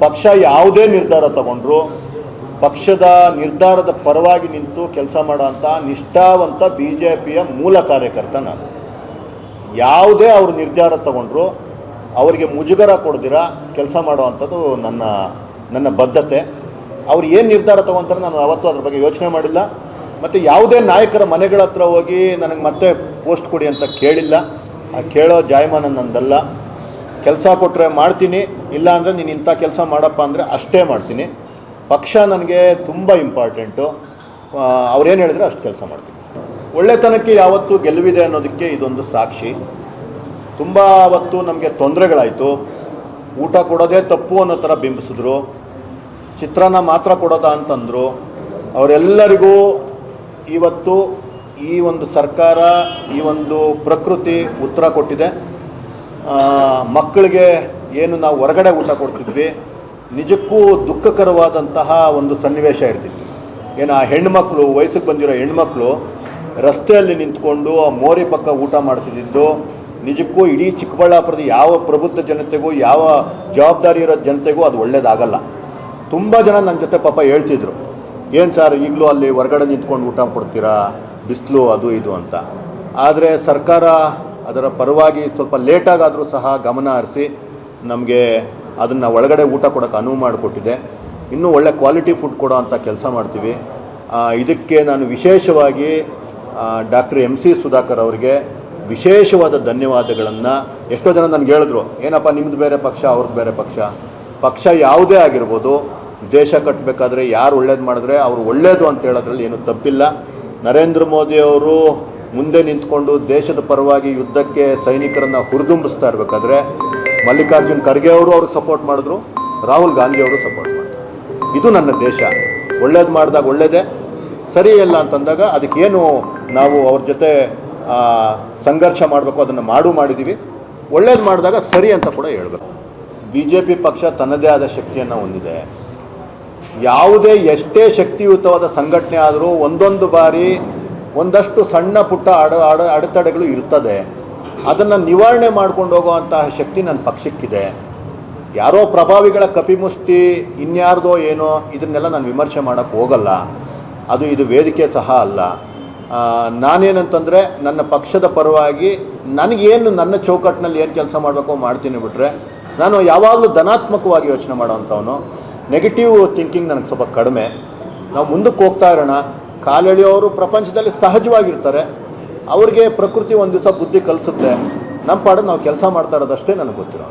ಪಕ್ಷ ಯಾವುದೇ ನಿರ್ಧಾರ ತಗೊಂಡ್ರು ಪಕ್ಷದ ನಿರ್ಧಾರದ ಪರವಾಗಿ ನಿಂತು ಕೆಲಸ ಮಾಡೋಂಥ ನಿಷ್ಠಾವಂತ ಬಿ ಜೆ ಪಿಯ ಮೂಲ ಕಾರ್ಯಕರ್ತ ನಾನು. ಯಾವುದೇ ಅವರು ನಿರ್ಧಾರ ತಗೊಂಡ್ರು ಅವರಿಗೆ ಮುಜುಗರ ಕೊಡ್ದಿರ, ಕೆಲಸ ಮಾಡುವಂಥದ್ದು ನನ್ನ ನನ್ನ ಬದ್ಧತೆ. ಅವ್ರು ಏನು ನಿರ್ಧಾರ ತಗೊಂತಾರೆ ನಾನು ಅವತ್ತು ಅದ್ರ ಬಗ್ಗೆ ಯೋಚನೆ ಮಾಡಿಲ್ಲ. ಮತ್ತು ಯಾವುದೇ ನಾಯಕರ ಮನೆಗಳ ಹತ್ರ ಹೋಗಿ ನನಗೆ ಮತ್ತೆ ಪೋಸ್ಟ್ ಕೊಡಿ ಅಂತ ಕೇಳಿಲ್ಲ. ಆ ಕೇಳೋ ಜಾಯಮಾನ ನಂದಲ್ಲ. ಕೆಲಸ ಕೊಟ್ಟರೆ ಮಾಡ್ತೀನಿ, ಇಲ್ಲ ಅಂದರೆ ನೀನು ಇಂಥ ಕೆಲಸ ಮಾಡಪ್ಪ ಅಂದರೆ ಅಷ್ಟೇ ಮಾಡ್ತೀನಿ. ಪಕ್ಷ ನನಗೆ ತುಂಬ ಇಂಪಾರ್ಟೆಂಟು ಅವ್ರೇನು ಹೇಳಿದ್ರೆ ಅಷ್ಟು ಕೆಲಸ ಮಾಡ್ತೀನಿ ಒಳ್ಳೆತನಕ್ಕೆ ಯಾವತ್ತು ಗೆಲುವಿದೆ ಅನ್ನೋದಕ್ಕೆ ಇದೊಂದು ಸಾಕ್ಷಿ. ತುಂಬ ಅವತ್ತು ನಮಗೆ ತೊಂದರೆಗಳಾಯಿತು. ಊಟ ಕೊಡೋದೇ ತಪ್ಪು ಅನ್ನೋ ಥರ ಬಿಂಬಿಸಿದ್ರು. ಚಿತ್ರಾನ್ನ ಮಾತ್ರ ಕೊಡೋದಾ ಅಂತಂದರು. ಅವರೆಲ್ಲರಿಗೂ ಇವತ್ತು ಈ ಒಂದು ಸರ್ಕಾರ, ಈ ಒಂದು ಪ್ರಕೃತಿ ಉತ್ತರ ಕೊಟ್ಟಿದೆ. ಮಕ್ಕಳಿಗೆ ಏನು ನಾವು ಹೊರಗಡೆ ಊಟ ಕೊಡ್ತಿದ್ವಿ, ನಿಜಕ್ಕೂ ದುಃಖಕರವಾದಂತಹ ಒಂದು ಸನ್ನಿವೇಶ ಇರ್ತಿತ್ತು. ಏನು ಆ ಹೆಣ್ಮಕ್ಳು, ವಯಸ್ಸಿಗೆ ಬಂದಿರೋ ಹೆಣ್ಮಕ್ಳು ರಸ್ತೆಯಲ್ಲಿ ನಿಂತ್ಕೊಂಡು ಆ ಮೋರಿ ಪಕ್ಕ ಊಟ ಮಾಡ್ತಿದ್ದು ನಿಜಕ್ಕೂ ಇಡೀ ಚಿಕ್ಕಬಳ್ಳಾಪುರದ ಯಾವ ಪ್ರಬುದ್ಧ ಜನತೆಗೂ, ಯಾವ ಜವಾಬ್ದಾರಿ ಇರೋ ಜನತೆಗೂ ಅದು ಒಳ್ಳೇದಾಗಲ್ಲ. ತುಂಬ ಜನ ನನ್ನ ಜೊತೆ ಪಾಪ ಹೇಳ್ತಿದ್ರು, ಏನು ಸರ್ ಈಗಲೂ ಅಲ್ಲಿ ಹೊರಗಡೆ ನಿಂತ್ಕೊಂಡು ಊಟ ಕೊಡ್ತೀರಾ? ಬಿಸಿಲು ಅದು ಇದು ಅಂತ. ಆದರೆ ಸರ್ಕಾರ ಅದರ ಪರವಾಗಿ ಸ್ವಲ್ಪ ಲೇಟಾಗಾದರೂ ಸಹ ಗಮನ ಹರಿಸಿ ನಮಗೆ ಅದನ್ನು ಒಳಗಡೆ ಊಟ ಕೊಡೋಕೆ ಅನುವು ಮಾಡಿಕೊಟ್ಟಿದೆ. ಇನ್ನೂ ಒಳ್ಳೆ ಕ್ವಾಲಿಟಿ ಫುಡ್ ಕೊಡೋ ಅಂತ ಕೆಲಸ ಮಾಡ್ತೀವಿ. ಇದಕ್ಕೆ ನಾನು ವಿಶೇಷವಾಗಿ ಡಾಕ್ಟರ್ ಎಂ ಸಿ ಸುಧಾಕರ್ ಅವರಿಗೆ ವಿಶೇಷವಾದ ಧನ್ಯವಾದಗಳನ್ನು ಎಷ್ಟೋ ಜನ ನನಗೆ ಹೇಳಿದ್ರು, ಏನಪ್ಪ ನಿಮ್ಮದು ಬೇರೆ ಪಕ್ಷ ಅವ್ರದ್ದು ಬೇರೆ ಪಕ್ಷ. ಪಕ್ಷ ಯಾವುದೇ ಆಗಿರ್ಬೋದು, ದೇಶ ಕಟ್ಟಬೇಕಾದ್ರೆ ಯಾರು ಒಳ್ಳೇದು ಮಾಡಿದ್ರೆ ಅವರು ಒಳ್ಳೇದು ಅಂತ ಹೇಳೋದ್ರಲ್ಲಿ ಏನೂ ತಪ್ಪಿಲ್ಲ. ನರೇಂದ್ರ ಮೋದಿ ಅವರು ಮುಂದೆ ನಿಂತ್ಕೊಂಡು ದೇಶದ ಪರವಾಗಿ ಯುದ್ಧಕ್ಕೆ ಸೈನಿಕರನ್ನು ಹುರಿದುಂಬಿಸ್ತಾ ಇರಬೇಕಾದ್ರೆ ಮಲ್ಲಿಕಾರ್ಜುನ್ ಖರ್ಗೆ ಅವರು ಅವ್ರಿಗೆ ಸಪೋರ್ಟ್ ಮಾಡಿದ್ರು, ರಾಹುಲ್ ಗಾಂಧಿ ಅವರು ಸಪೋರ್ಟ್ ಮಾಡಿದ್ರು. ಇದು ನನ್ನ ದೇಶ. ಒಳ್ಳೇದು ಮಾಡಿದಾಗ ಒಳ್ಳೇದೇ, ಸರಿ ಇಲ್ಲ ಅಂತಂದಾಗ ಅದಕ್ಕೇನು ನಾವು ಅವ್ರ ಜೊತೆ ಸಂಘರ್ಷ ಮಾಡಬೇಕು, ಅದನ್ನು ಮಾಡು ಮಾಡಿದ್ದೀವಿ ಒಳ್ಳೇದು ಮಾಡಿದಾಗ ಸರಿ ಅಂತ ಕೂಡ ಹೇಳಬೇಕು. ಬಿ ಜೆ ಪಿ ಪಕ್ಷ ತನ್ನದೇ ಆದ ಶಕ್ತಿಯನ್ನು ಹೊಂದಿದೆ. ಯಾವುದೇ ಎಷ್ಟೇ ಶಕ್ತಿಯುತವಾದ ಸಂಘಟನೆ ಆದರೂ ಒಂದೊಂದು ಬಾರಿ ಒಂದಷ್ಟು ಸಣ್ಣ ಪುಟ್ಟ ಅಡ ಅಡ, ಅಡೆತಡೆಗಳು ಇರ್ತದೆ. ಅದನ್ನು ನಿವಾರಣೆ ಮಾಡ್ಕೊಂಡು ಹೋಗುವಂತಹ ಶಕ್ತಿ ನನ್ನ ಪಕ್ಷಕ್ಕಿದೆ. ಯಾರೋ ಪ್ರಭಾವಿಗಳ ಕಪಿಮುಷ್ಟಿ ಇನ್ಯಾರ್ದೋ ಏನೋ ಇದನ್ನೆಲ್ಲ ನಾನು ವಿಮರ್ಶೆ ಮಾಡೋಕ್ಕೆ ಹೋಗಲ್ಲ. ಅದು ಇದು ವೇದಿಕೆ ಸಹ ಅಲ್ಲ. ನಾನೇನಂತಂದರೆ ನನ್ನ ಪಕ್ಷದ ಪರವಾಗಿ ನನಗೇನು ನನ್ನ ಚೌಕಟ್ಟಿನಲ್ಲಿ ಏನು ಕೆಲಸ ಮಾಡಬೇಕೋ ಮಾಡ್ತೀನಿ ಬಿಟ್ಟರೆ ನಾನು ಯಾವಾಗಲೂ ಧನಾತ್ಮಕವಾಗಿ ಯೋಚನೆ ಮಾಡೋವಂಥವನು. ನೆಗೆಟಿವ್ ಥಿಂಕಿಂಗ್ ನನಗೆ ಸ್ವಲ್ಪ ಕಡಿಮೆ. ನಾವು ಮುಂದಕ್ಕೆ ಹೋಗ್ತಾ ಇರೋಣ. ಕಾಲೆಳೆಯೋರು ಪ್ರಪಂಚದಲ್ಲಿ ಸಹಜವಾಗಿರ್ತಾರೆ. ಅವ್ರಿಗೆ ಪ್ರಕೃತಿ ಒಂದು ದಿವಸ ಬುದ್ಧಿ ಕಲಿಸುತ್ತೆ. ನಮ್ಮ ಪಾಡನ್ನು ನಾವು ಕೆಲಸ ಮಾಡ್ತಾ ಇರೋದಷ್ಟೇ ನನಗೆ ಗೊತ್ತಿರೋ